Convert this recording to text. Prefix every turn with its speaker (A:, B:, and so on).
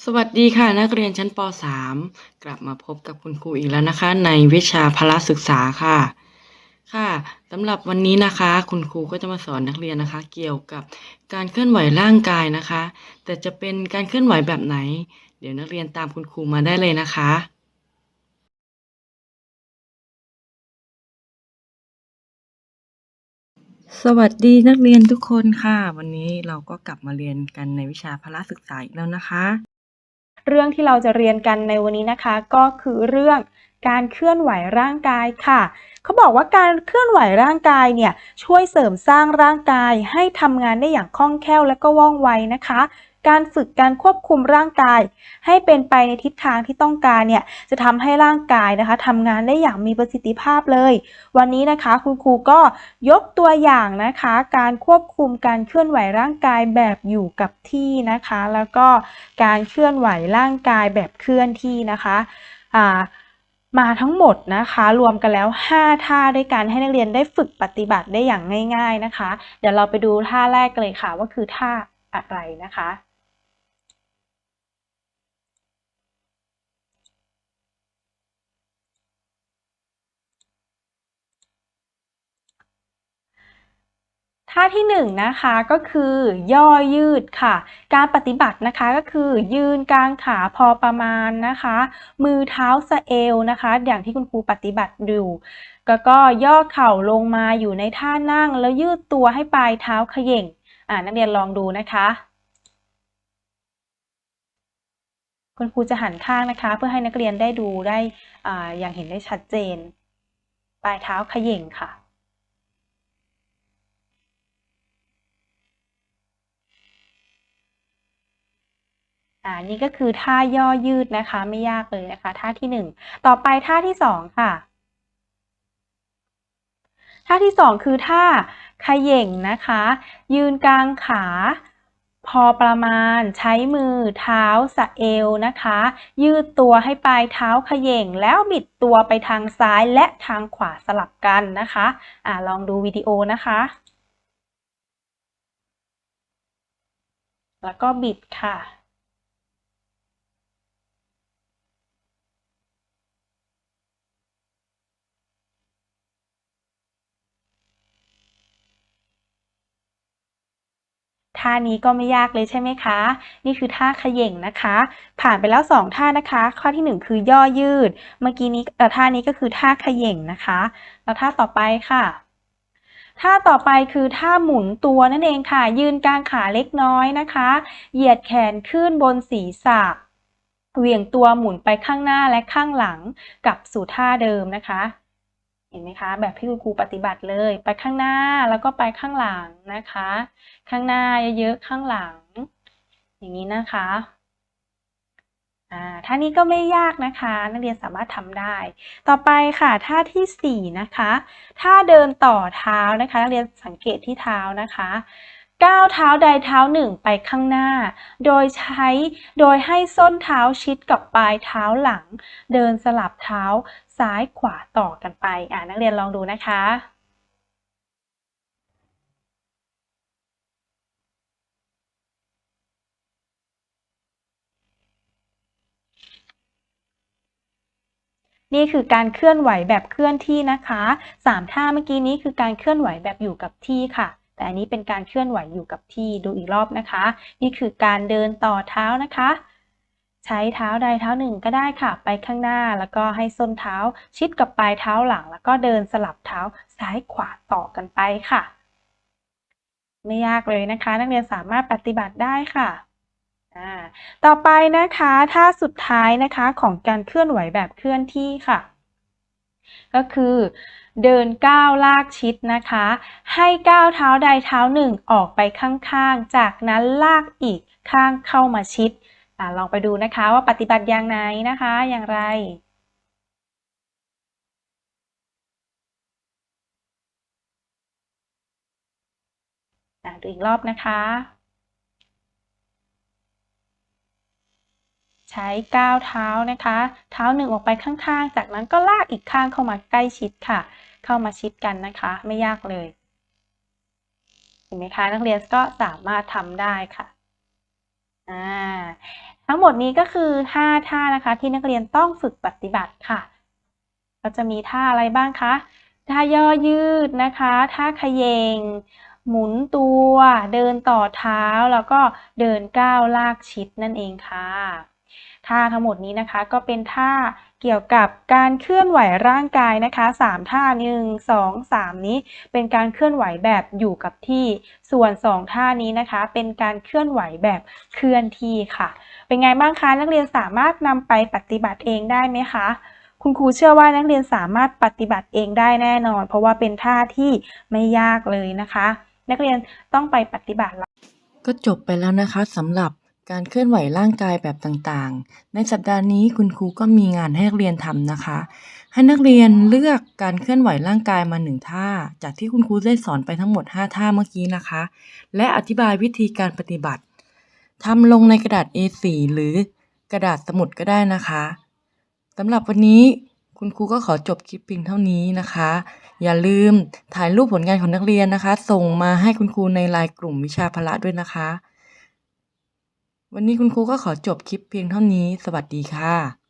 A: สวัสดีค่ะนักเรียนชั้นป .3 กลับมาพบกับคุณครูอีกแล้วนะคะ ในวิชาพละศึกษาค่ะ ค่ะสำหรับวันนี้นะคะ คุณครูก็จะมาสอนนักเรียนนะคะ เกี่ยวกับการเคลื่อนไหวร่างกายนะคะ แต่จะเป็นการเคลื่อนไหวแบบไหน เดี๋ยวนักเรียนตามคุณครูมาได้เลยนะคะสวัสดีนักเรียนทุกคนค่ะ วันนี้เราก็กลับมาเรียนกันในวิชาพละศึกษาอีกแล้วนะคะ
B: เรื่องที่เราจะเรียนกันในวันนี้นะคะ ก็คือเรื่องการเคลื่อนไหวร่างกายค่ะ เขาบอกว่าการเคลื่อนไหวร่างกายเนี่ยช่วยเสริมสร้างร่างกายให้ทำงานได้อย่างคล่องแคล่วและก็ว่องไวนะคะ การฝึกการควบคุมร่างกาย ให้เป็นไปในทิศทางที่ต้องการเนี่ยจะทำให้ร่างกายนะคะทำงานได้อย่างมีประสิทธิภาพเลย วันนี้นะคะคุณครูก็ยกตัวอย่างนะคะ การควบคุมการเคลื่อนไหวร่างกายแบบอยู่กับที่นะคะ แล้วก็การเคลื่อนไหวร่างกายแบบเคลื่อนที่นะคะอ่ามาทั้งหมดนะคะ รวมกันแล้ว 5 ท่าด้วยกันให้นักเรียนได้ฝึกปฏิบัติได้อย่างง่าย ๆนะคะ เดี๋ยวเราไปดูท่าแรกกันเลยค่ะว่าคือท่าอะไรนะคะ ท่าที่1นงนะคะก็คือย่อยืดค่ะ การปฏิบัตินะคะก็คือยืนกลางขาพอประมาณนะคะ มือเท้าสะเอวนะคะ อย่างที่คุณครูปฏิบัติอยู่แล้วก็ย่อเข่าลงมาอยู่ในท่านั่งแล้วยืดตัวให้ปลายเท้าเขย่งอ่านักเรียนลองดูนะคะ คุณครูจะหันข้างนะคะ เพื่อให้นักเรียนได้ดูได้อ่าอย่างเห็นได้ชัดเจน ปลายเท้าเขย่งค่ะ อ่านี่ก็คือท่าย่อยืดนะคะ ไม่ยากเลยนะคะ ท่าที่หนึ่งต่อไปท่าที่สองค่ะ ท่าที่สองคือท่าขย่งนะคะ ยืนกลางขาพอประมาณใช้มือเท้าสะเอวนะคะ ยืดตัวให้ปลายเท้าขย่งแล้วบิดตัวไปทางซ้ายและทางขวาสลับกันนะคะอ่าลองดูวิดีโอนะคะ แล้วก็บิดค่ะ ท่านี้ก็ไม่ยากเลยใช่ไหมคะ นี่คือท่าเขย่งนะคะ ผ่านไปแล้ว 2 ท่านะคะ ข้อที่ 1 คือย่อยืด เมื่อกี้นี้เอ่ท่านี้ก็คือท่าเขย่งนะคะ แล้วท่าต่อไปค่ะท่าต่อไปคือท่าหมุนตัวนั่นเองค่ะ ยืนกลางขาเล็กน้อยนะคะ เหยียดแขนขึ้นบนศีรษะเหวี่ยงตัวหมุนไปข้างหน้าและข้างหลัง กลับสู่ท่าเดิมนะคะ เห็นไหมคะ แบบที่คุณครูปฏิบัติเลย ไปข้างหน้าแล้วก็ไปข้างหลังนะคะ ข้างหน้าเยอะๆข้างหลัง อย่างนี้นะคะอ่าท่านี้ก็ไม่ยากนะคะ นักเรียนสามารถทำได้ ต่อไปค่ะท่าที่สี่นะคะท่าเดินต่อเท้านะคะ นักเรียนสังเกตที่เท้านะคะ ก้าวเท้าใดเท้าหนึ่งไปข้างหน้า โดยใช้โดยให้ส้นเท้าชิดกับปลายเท้าหลัง เดินสลับเท้าซ้ายขวาต่อกันไป อ่านักเรียนลองดูนะคะนี่คือการเคลื่อนไหวแบบเคลื่อนที่นะคะสามท่าเมื่อกี้นี้คือการเคลื่อนไหวแบบอยู่กับที่ค่ะ แต่อันนี้เป็นการเคลื่อนไหวอยู่กับที่ดูอีกรอบนะคะ นี่คือการเดินต่อเท้านะคะ ใช้เท้าใดเท้าหนึ่งก็ได้ค่ะ ไปข้างหน้าแล้วก็ให้ส้นเท้าชิดกับปลายเท้าหลัง แล้วก็เดินสลับเท้าซ้ายขวาต่อกันไปค่ะ ไม่ยากเลยนะคะ นักเรียนสามารถปฏิบัติได้ค่ะต่อไปนะคะท่าสุดท้ายนะคะของการเคลื่อนไหวแบบเคลื่อนที่ค่ะ ก็คือเดินก้าวลากชิดนะคะ ให้ก้าวเท้าใดเท้าหนึ่งออกไปข้างๆ จากนั้นลากอีกข้างเข้ามาชิดอลองไปดูนะคะว่าปฏิบัติอย่างไหนนะคะ อย่างไร ดูอีกรอบนะคะ ใช้ก้าวเท้านะคะ เท้าหนึ่งออกไปข้างๆ จากนั้นก็ลากอีกข้างเข้ามาใกล้ชิดค่ะ เข้ามาชิดกันนะคะ ไม่ยากเลย เห็นไหมคะ นักเรียนก็สามารถทำได้ค่ะทั้งหมดนี้ก็คือ 5 ท่านะคะ ที่นักเรียนต้องฝึกปฏิบัติค่ะก็จะมีท่าอะไรบ้างคะ ท่าย่อยืดนะคะ ท่าเขยง หมุนตัว เดินต่อเท้า แล้วก็เดินก้าวลากชิดนั่นเองค่ะ ท่าทั้งหมดนี้นะคะ ก็เป็นท่าเกี่ยวกับการเคลื่อนไหวร่างกายนะคะสามท่าหนึ่งสองสามนี้เป็นการเคลื่อนไหวแบบอยู่กับที่ ส่วนสองท่านี้นะคะ เป็นการเคลื่อนไหวแบบเคลื่อนที่ค่ะ เป็นไงบ้างคะนักเรียนสามารถนำไปปฏิบัติเองได้ไหมคะคุณครูเชื่อว่านักเรียนสามารถปฏิบัติเองได้แน่นอน เพราะว่าเป็นท่าที่ไม่ยากเลยนะคะ นักเรียนต้องไปปฏิบัติ
A: ก็จบไปแล้วนะคะสำหรับ การเคลื่อนไหวร่างกายแบบต่างๆ ในสัปดาห์นี้คุณครูก็มีงานให้นักเรียนทำนะคะ ให้นักเรียนเลือกการเคลื่อนไหวร่างกายมาหนึ่งท่า จากที่คุณครูได้สอนไปทั้งหมด 5 ท่าเมื่อกี้นะคะ และอธิบายวิธีการปฏิบัติทำลงในกระดาษ A4 หรือกระดาษสมุดก็ได้นะคะสำหรับวันนี้คุณครูก็ขอจบคลิปเพียงเท่านี้นะคะ อย่าลืมถ่ายรูปผลงานของนักเรียนนะคะ ส่งมาให้คุณครูในไลน์กลุ่มวิชาพละด้วยนะคะ วันนี้คุณครูก็ขอจบคลิปเพียงเท่านี้ สวัสดีค่ะ